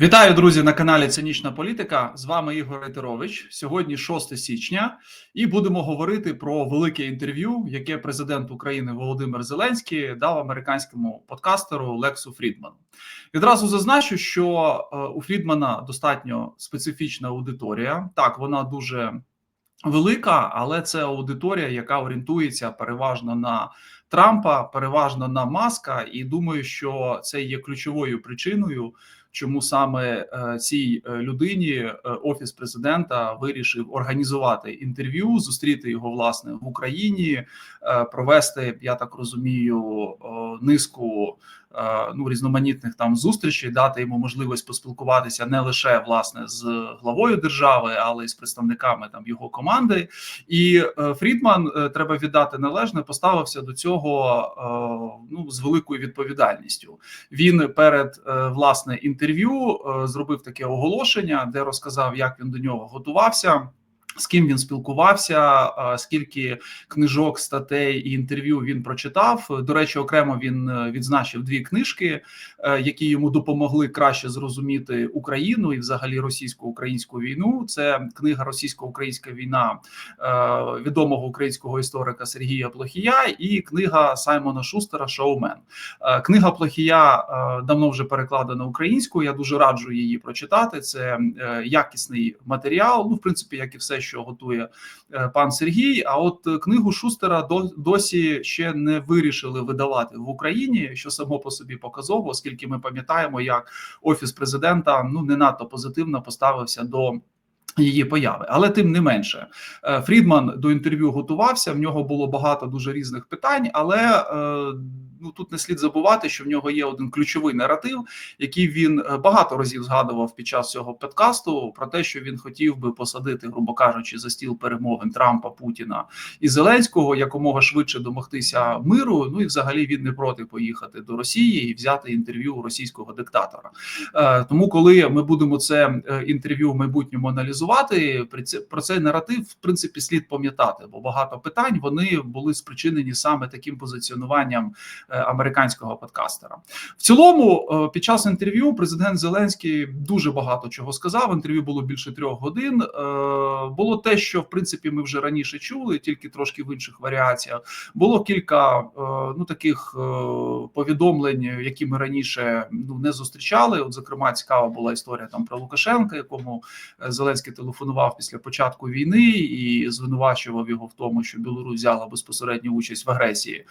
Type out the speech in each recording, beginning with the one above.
Вітаю, друзі, на каналі Цинічна Політика. З вами Ігор Рейтерович. Сьогодні 6 січня, і будемо говорити про велике інтерв'ю, яке президент України Володимир Зеленський дав американському подкастеру Лексу Фрідману. Відразу зазначу, що е, у Фрідмана достатньо специфічна аудиторія. Так, вона дуже велика, але це аудиторія, яка орієнтується переважно на Трампа, переважно на Маска, і думаю, що це є ключовою причиною чому саме е, цій е, людині е, офіс президента вирішив організувати інтерв'ю, зустріти його власне в Україні, провести, я так розумію, низку ну різноманітних там зустрічей, дати йому можливість поспілкуватися не лише власне з главою держави, але й з представниками там його команди. І Фрідман треба віддати належне, поставився до цього ну з великою відповідальністю. Він перед власне інтерв'ю зробив таке оголошення, де розказав, як він до нього готувався. З ким він спілкувався, скільки книжок, статей і інтерв'ю він прочитав. До речі, окремо він е, відзначив дві книжки, е, які йому допомогли краще зрозуміти Україну і, взагалі, російсько-українську війну. Це книга Російсько-Українська війна е, відомого українського історика Сергія Плохія і книга Саймона Шустера Шоумен. Книга Плохія давно вже перекладена українською. Я дуже раджу її прочитати. Це якісний матеріал. Ну, в принципі, як і все що готує е, пан Сергій. А от е, книгу Шустера досі ще не вирішили видавати в Україні, що само по собі показово, оскільки ми пам'ятаємо, як офіс президента ну не надто позитивно поставився до. Її появи, але тим не менше, е, Фрідман до інтерв'ю готувався. В нього було багато дуже різних питань, але ну тут не слід забувати, що в нього є один ключовий наратив, який він е, багато разів згадував під час цього подкасту, про те, що він хотів би посадити, грубо кажучи, за стіл перемовин Трампа, Путіна і Зеленського якомога швидше домогтися миру. Ну і взагалі він не проти поїхати до Росії і взяти інтерв'ю у російського диктатора. Е, тому, коли ми будемо це е, інтерв'ю в майбутньому аналізувати, про цей наратив в принципі слід пам'ятати, бо багато питань вони були спричинені саме таким позиціонуванням американського подкастера. В цілому, е, під час інтерв'ю, президент Зеленський дуже багато чого сказав. Інтерв'ю було більше трьох годин. Е, було те, що в принципі ми вже раніше чули, тільки трошки в інших варіаціях. Було кілька ну таких повідомлень, які ми раніше ну не зустрічали. От, зокрема, цікава була історія там про Лукашенка, якому Зеленський телефонував після початку війни і звинувачував його в тому, що Білорусь взяла безпосередню участь в агресії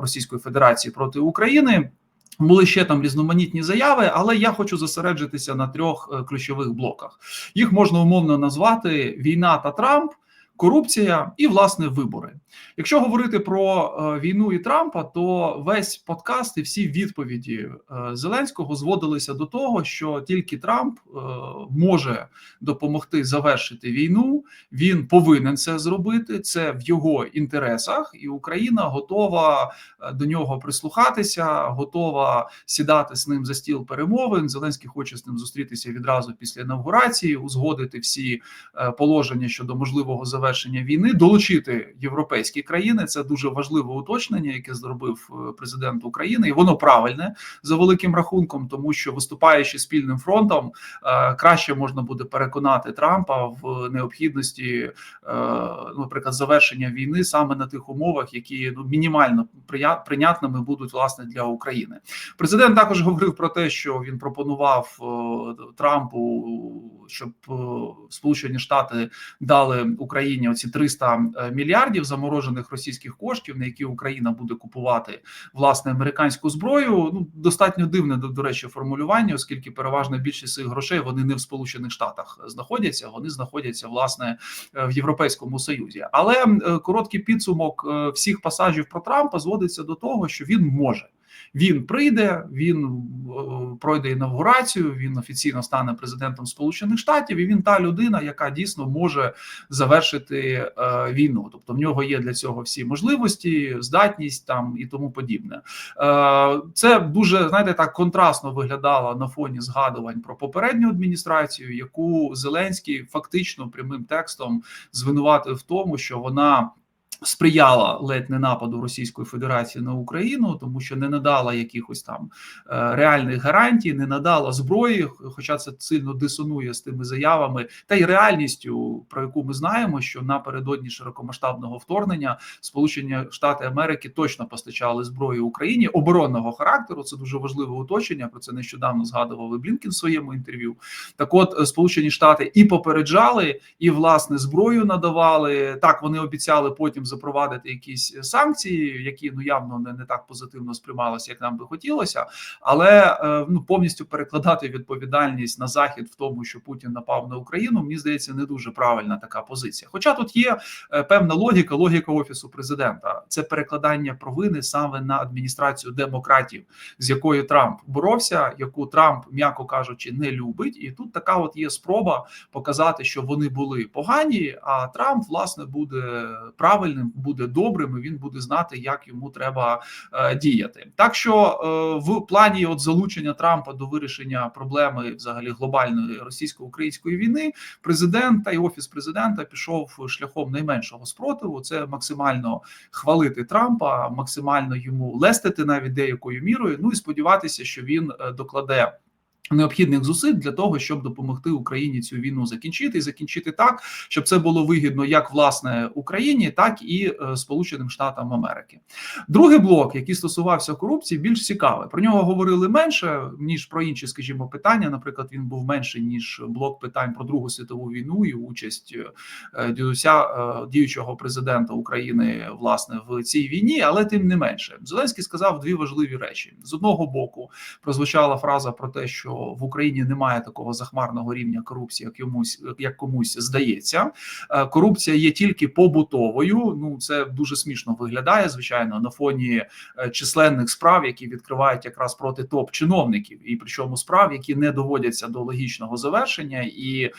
російської. Російської Федерації проти України. Були ще там різноманітні заяви, але я хочу зосереджитися на трьох е, ключових блоках. Їх можна умовно назвати війна та Трамп, корупція і власне вибори. Якщо говорити про е, війну і Трампа, то весь подкаст і всі відповіді е, Зеленського зводилися до того, що тільки Трамп е, може допомогти завершити війну. Він повинен це зробити. Це в його інтересах, і Україна готова до нього прислухатися, готова сідати з ним за стіл перемовин. Зеленський хоче з ним зустрітися відразу після інаугурації, узгодити всі положення щодо можливого завершення завершення війни долучити європейські країни. Це дуже важливе уточнення, яке зробив е, президент України, і воно правильне за великим рахунком, тому що виступаючи спільним фронтом, е, краще можна буде переконати Трампа в необхідності, е, наприклад, завершення війни саме на тих умовах, які ну мінімально прийнятними будуть власне для України. Президент також говорив про те, що він пропонував Трампу, щоб Сполучені Штати дали Україні. Україні оці 300 е, мільярдів заморожених російських коштів, на які Україна буде купувати власне американську зброю. Ну достатньо дивне до, речі, формулювання, оскільки переважна більшість цих грошей вони не в Сполучених Штатах знаходяться, вони знаходяться власне е, в Європейському Союзі. Але е, короткий підсумок всіх пасажів про Трампа зводиться до того, що він може. Він прийде, він пройде інавгурацію. Він офіційно стане президентом Сполучених Штатів, і він та людина, яка дійсно може завершити е, війну. Тобто в нього є для цього всі можливості, здатність там і тому подібне. Е, це дуже знаєте, так контрастно виглядало на фоні згадувань про попередню адміністрацію, яку Зеленський фактично прямим текстом звинуватив в тому, що вона Сприяла ледь не нападу Російської Федерації на Україну, тому що не надала якихось там е, реальних гарантій, не надала зброї, хоча це сильно дисонує з тими заявами, та й реальністю, про яку ми знаємо, що напередодні широкомасштабного вторгнення Сполучені Штати Америки точно постачали зброю Україні оборонного характеру. Це дуже важливе уточнення. Про це нещодавно згадував і Блінкін в своєму інтерв'ю. Так, от е, Сполучені Штати і попереджали, і власне зброю надавали. Так вони обіцяли потім запровадити якісь санкції, які ну явно не, не так позитивно сприймалися, як нам би хотілося, але е, ну повністю перекладати відповідальність на захід в тому, що Путін напав на Україну, мені здається, не дуже правильна така позиція. Хоча тут є е, певна логіка, логіка офісу президента, це перекладання провини саме на адміністрацію демократів, з якою Трамп боровся, яку Трамп, м'яко кажучи, не любить, і тут така от є спроба показати, що вони були погані, а Трамп власне буде правильним буде добрим, і він буде знати, як йому треба е, діяти. Так що е, в плані от залучення Трампа до вирішення проблеми взагалі глобальної російсько-української війни, президент та й офіс президента пішов шляхом найменшого спротиву. Це максимально хвалити Трампа, максимально йому лестити навіть деякою мірою. Ну і сподіватися, що він е, докладе. Необхідних зусиль для того, щоб допомогти Україні цю війну закінчити і закінчити так, щоб це було вигідно як власне Україні, так і е, Сполученим Штатам Америки. Другий блок, який стосувався корупції, більш цікавий. Про нього говорили менше ніж про інші, скажімо, питання. Наприклад, він був менший ніж блок питань про Другу світову війну і участь е, дідуся е, діючого президента України власне в цій війні, але тим не менше, Зеленський сказав дві важливі речі: з одного боку прозвучала фраза про те, що в Україні немає такого захмарного рівня корупції, як йомусь як комусь здається. Е, корупція є тільки побутовою. Ну це дуже смішно виглядає, звичайно, на фоні е, численних справ, які відкривають якраз проти топ-чиновників, і причому справ, які не доводяться до логічного завершення, і е,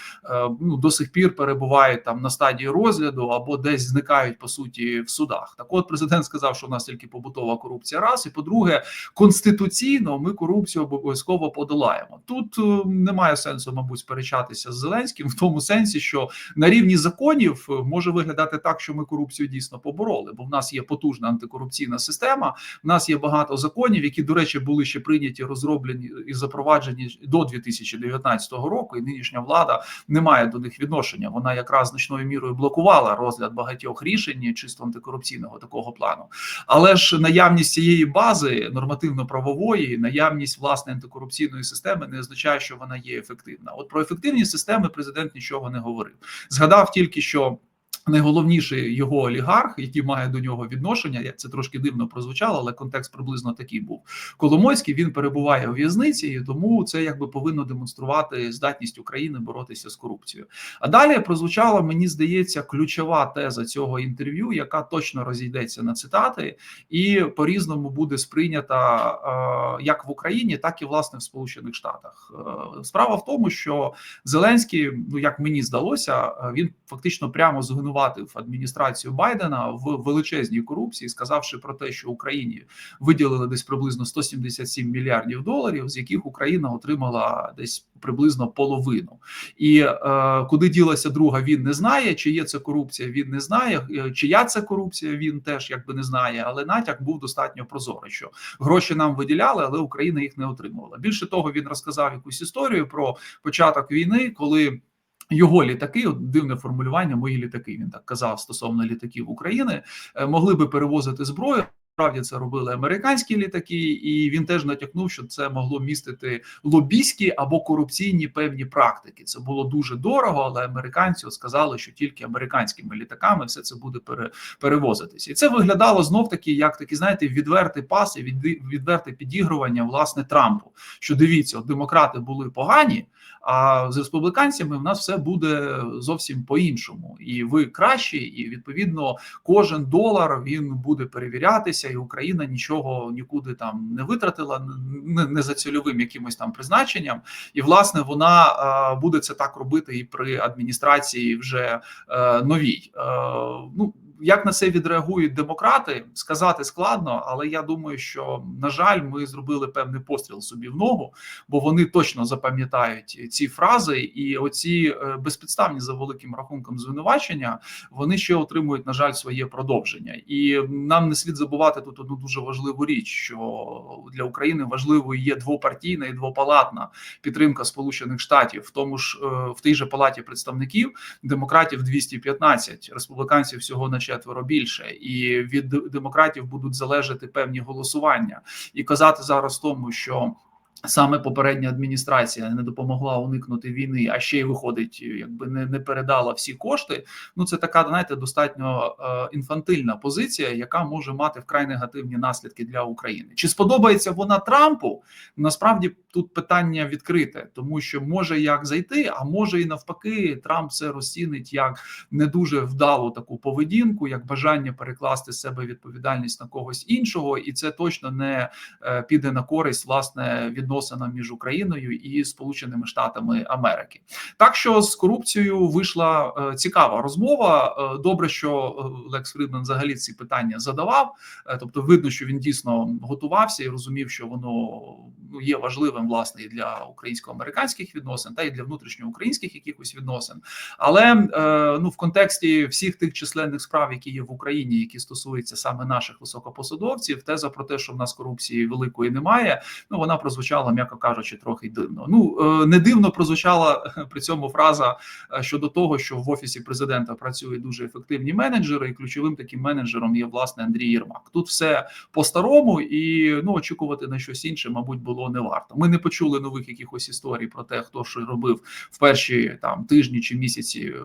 ну до сих пір перебувають там на стадії розгляду або десь зникають по суті в судах. Так, от президент сказав, що у нас тільки побутова корупція, раз і по-друге, конституційно ми корупцію обов'язково подолаємо проблема. Тут е, немає сенсу, мабуть, сперечатися з Зеленським в тому сенсі, що на рівні законів е, може виглядати так, що ми корупцію дійсно побороли, бо в нас є потужна антикорупційна система. В нас є багато законів, які, до речі, були ще прийняті, розроблені і запроваджені до 2019 року. І нинішня влада не має до них відношення. Вона якраз значною мірою блокувала розгляд багатьох рішень чисто антикорупційного такого плану. Але ж наявність цієї бази нормативно-правової, наявність власне антикорупційної системи системи не означає, що вона є ефективна. От про ефективні системи президент нічого не говорив. Згадав тільки що. Найголовніший його олігарх, який має до нього відношення, це трошки дивно прозвучало, але контекст приблизно такий був. Коломойський він перебуває у в'язниці, і тому це якби повинно демонструвати здатність України боротися з корупцією. А далі прозвучала, мені здається, ключова теза цього інтерв'ю, яка точно розійдеться на цитати, і по різному буде сприйнята е, як в Україні, так і власне в Сполучених Штатах. Е, справа в тому, що Зеленський, ну як мені здалося, е, він фактично прямо згинув звинуватив адміністрацію Байдена в величезній корупції, сказавши про те, що Україні виділили десь приблизно 177 мільярдів доларів, з яких Україна отримала десь приблизно половину. І е, куди ділася друга, він не знає. Чи є це корупція? Він не знає. Е, чия це корупція? Він теж якби не знає. Але натяк був достатньо прозорий, що гроші нам виділяли, але Україна їх не отримувала. Більше того, він розказав якусь історію про початок війни, коли. Його літаки, дивне формулювання, мої літаки. Він так казав стосовно літаків України, е, могли би перевозити зброю. Справді це робили американські літаки, і він теж натякнув, що це могло містити лобійські або корупційні певні практики. Це було дуже дорого, але американці сказали, що тільки американськими літаками все це буде перевозитися. І це виглядало знов таки, як такі, знаєте, відвертий пас і відверте підігрування власне Трампу. Що дивіться, от демократи були погані. А з республіканцями в нас все буде зовсім по-іншому, і ви кращі, і відповідно кожен долар він буде перевірятися, і Україна нічого нікуди там не витратила, не, не за цільовим якимось там призначенням. І власне вона а, буде це так робити і при адміністрації вже е, новій. Е, ну як на це відреагують демократи, сказати складно, але я думаю, що на жаль, ми зробили певний постріл собі в ногу, бо вони точно запам'ятають ці фрази, і оці е, безпідставні за великим рахунком звинувачення вони ще отримують на жаль своє продовження, і нам не слід забувати тут одну дуже важливу річ, що для України важливою є двопартійна і двопалатна підтримка Сполучених Штатів, в тому ж е, в тій же палаті представників демократів 215, республіканців всього на четверо більше, і від демократів будуть залежати певні голосування, і казати зараз тому, що. Саме попередня адміністрація не допомогла уникнути війни, а ще й виходить, якби не не передала всі кошти. Ну це така знаєте, достатньо е, інфантильна позиція, яка може мати вкрай негативні наслідки для України. Чи сподобається вона Трампу? Насправді тут питання відкрите, тому що може як зайти, а може і навпаки, Трамп це розцінить як не дуже вдалу таку поведінку, як бажання перекласти себе відповідальність на когось іншого, і це точно не е, піде на користь власне від відносинам між Україною і Сполученими Штатами Америки. Так що з корупцією вийшла е, цікава розмова. Е, добре, що е, Лекс Фрідман взагалі ці питання задавав. Тобто, видно, що він дійсно готувався і розумів, що воно ну, є важливим власне і для українсько-американських відносин, та й для внутрішньоукраїнських якихось відносин. Але ну в контексті всіх тих численних справ, які є в Україні, які стосуються саме наших високопосадовців, теза про те, що в нас корупції великої немає. Ну вона прозвучала прозвучало, м'яко кажучи, трохи дивно. Ну е, не дивно прозвучала при цьому фраза е, щодо того, що в офісі президента працюють дуже ефективні менеджери, і ключовим таким менеджером є власне Андрій Єрмак. Тут все по-старому, і ну очікувати на щось інше, мабуть, було не варто. Ми не почули нових якихось історій про те, хто що робив в перші там тижні чи місяці е,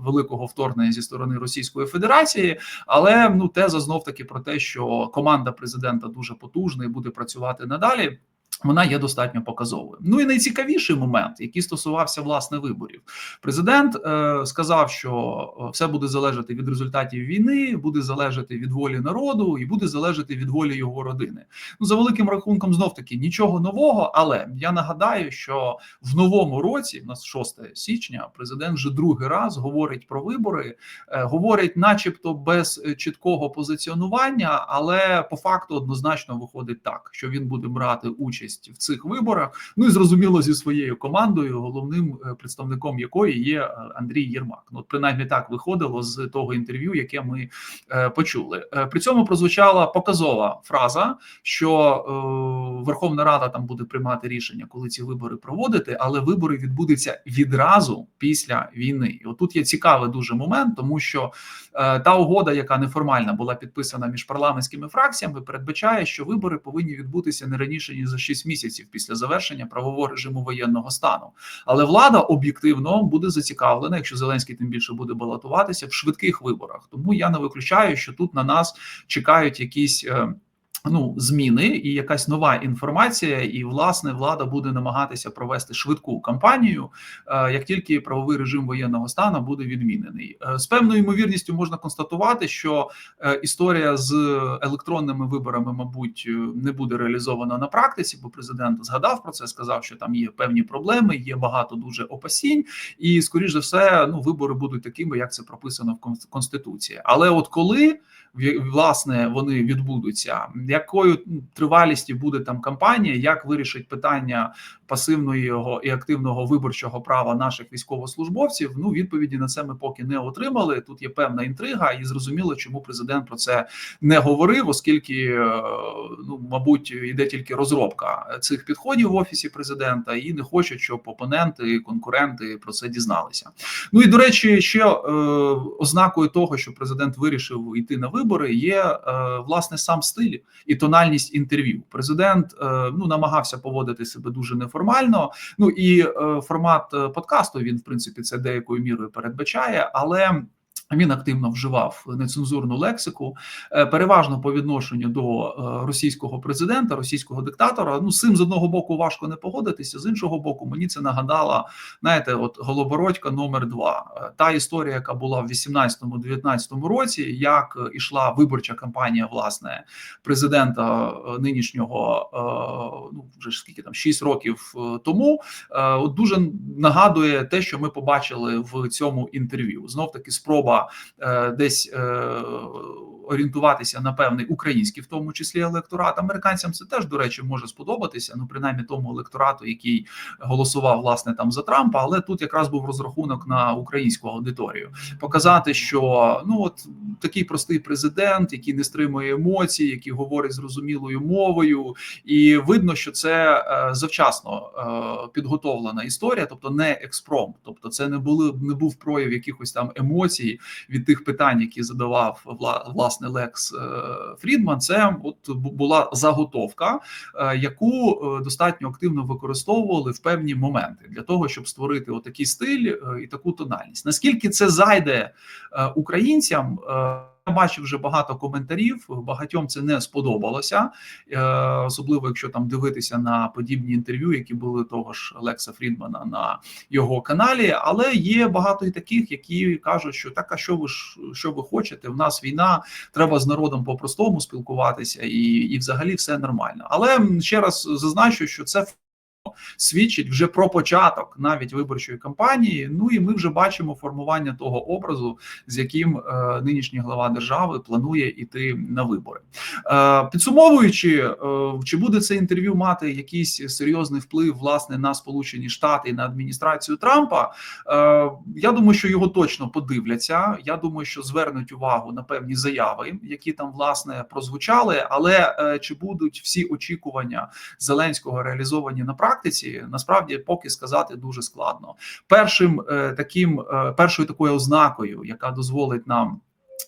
великого вторгнення зі сторони Російської Федерації, але ну теза знов таки про те, що команда президента дуже потужна і буде працювати надалі. Вона є достатньо показовою. Ну і найцікавіший момент, який стосувався власне виборів, президент е, сказав, що е, все буде залежати від результатів війни, буде залежати від волі народу і буде залежати від волі його родини. Ну за великим рахунком, знов таки нічого нового. Але я нагадаю, що в новому році, у нас 6 січня, президент вже другий раз говорить про вибори, е, говорить, начебто, без чіткого позиціонування, але по факту однозначно виходить так, що він буде брати участь участь в цих виборах. Ну і зрозуміло зі своєю командою, головним е, представником якої є е, Андрій Єрмак. Ну, принаймні так виходило з того інтерв'ю, яке ми е, почули. При цьому прозвучала показова фраза, що Верховна Рада там буде приймати рішення, коли ці вибори проводити, але вибори відбудуться відразу після війни. І отут є цікавий дуже момент, тому що та угода, яка неформальна була підписана між парламентськими фракціями, передбачає, що вибори повинні відбутися не раніше ніж за 6 6 місяців після завершення правового режиму воєнного стану. Але влада об'єктивно буде зацікавлена, якщо Зеленський тим більше буде балотуватися в швидких виборах. Тому я не виключаю, що тут на нас чекають якісь. Ну зміни і якась нова інформація, і власне влада буде намагатися провести швидку кампанію, е, як тільки правовий режим воєнного стану буде відмінений. Е, з певною ймовірністю можна констатувати, що е, історія з електронними виборами, мабуть, не буде реалізована на практиці, бо президент згадав про це, сказав, що там є певні проблеми, є багато дуже опасінь, і скоріш за все, ну вибори будуть такими, як це прописано в конституції. Але от коли власне вони відбудуться, якою тривалістю буде там кампанія, як вирішить питання пасивного і активного виборчого права наших військовослужбовців? Ну відповіді на це ми поки не отримали. Тут є певна інтрига, і зрозуміло, чому президент про це не говорив, оскільки е, ну мабуть йде тільки розробка цих підходів в офісі президента, і не хочуть, щоб опоненти, конкуренти про це дізналися. Ну і до речі, ще е, ознакою того, що президент вирішив йти на вибори, є е, власне сам стиль і тональність інтерв'ю. Президент е, ну намагався поводити себе дуже неформально. Ну і е, формат е, подкасту він в принципі це деякою мірою передбачає, але. Він активно вживав нецензурну лексику, е, переважно по відношенню до е, російського президента, російського диктатора. Ну цим з одного боку важко не погодитися. З іншого боку, мені це нагадала знаєте, от Голобородька номер два. Е, та історія, яка була в 18-19 році, як ішла виборча кампанія власне президента нинішнього, ну вже ж скільки там 6 років тому. От дуже нагадує те, що ми побачили в цьому інтерв'ю. Знов таки спроба спроба е, десь. Е, Орієнтуватися на певний український, в тому числі електорат. Американцям це теж до речі може сподобатися. Ну принаймні тому електорату, який голосував власне там за Трампа, але тут якраз був розрахунок на українську аудиторію. Показати, що ну от такий простий президент, який не стримує емоцій, який говорить зрозумілою мовою, і видно, що це е, завчасно підготовлена історія, тобто не експромт, тобто це не були не був прояв якихось там емоцій від тих питань, які задавав власне Лекс е, Фрідман. Це от була заготовка, яку достатньо активно використовували в певні моменти для того, щоб створити отакий стиль і таку тональність. Наскільки це зайде українцям? Бачив вже багато коментарів. Багатьом це не сподобалося, е, особливо якщо там дивитися на подібні інтерв'ю, які були того ж Лекса Фрідмана на його каналі. Але є багато і таких, які кажуть, що так, а що ви що ви хочете? В нас війна, треба з народом по-простому спілкуватися, і, і взагалі все нормально. Але ще раз зазначу, що це свідчить вже про початок навіть виборчої кампанії. Ну і ми вже бачимо формування того образу, з яким е, нинішній глава держави планує іти на вибори. Е, підсумовуючи, е, чи буде це інтерв'ю мати якийсь серйозний вплив власне на Сполучені Штати і на адміністрацію Трампа? Я думаю, що його точно подивляться. Я думаю, що звернуть увагу на певні заяви, які там власне прозвучали. Але чи будуть всі очікування Зеленського реалізовані на практиці? Практиці насправді поки сказати дуже складно. Першим е, таким е, першою такою ознакою, яка дозволить нам.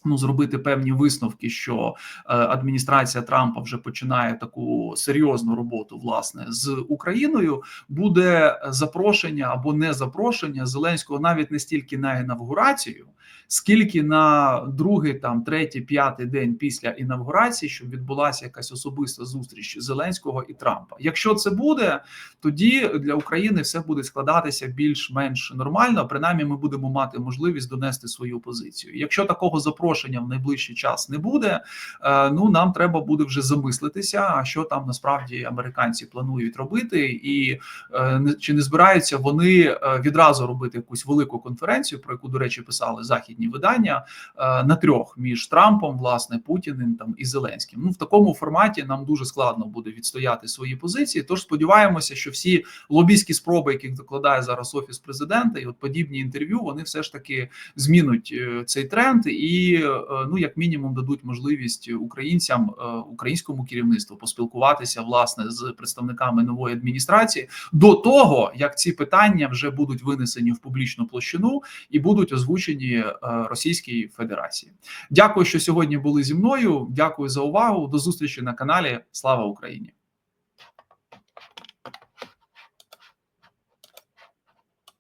Ну, зробити певні висновки, що е, адміністрація Трампа вже починає таку серйозну роботу власне з Україною. Буде запрошення або не запрошення Зеленського навіть не стільки на інавгурацію, скільки на другий, там третій, п'ятий день після інавгурації, щоб відбулася якась особиста зустріч Зеленського і Трампа. Якщо це буде, тоді для України все буде складатися більш-менш нормально. Принаймні, ми будемо мати можливість донести свою позицію. Якщо такого запрошення в найближчий час не буде, е, ну нам треба буде вже замислитися, а що там насправді американці планують робити, і е, чи не збираються вони е, відразу робити якусь велику конференцію, про яку до речі писали західні західні видання е, на трьох між Трампом, власне, Путіним там і Зеленським. Ну в такому форматі нам дуже складно буде відстояти свої позиції. Тож сподіваємося, що всі лобійські спроби, яких докладає зараз офіс президента, і от подібні інтерв'ю, вони все ж таки змінуть е, цей тренд, і е, ну як мінімум дадуть можливість українцям, українському керівництву поспілкуватися власне з представниками нової адміністрації до того, як ці питання вже будуть винесені в публічну площину і будуть озвучені Російській Федерації. Дякую, що сьогодні були зі мною. Дякую за увагу. До зустрічі на каналі. Слава Україні!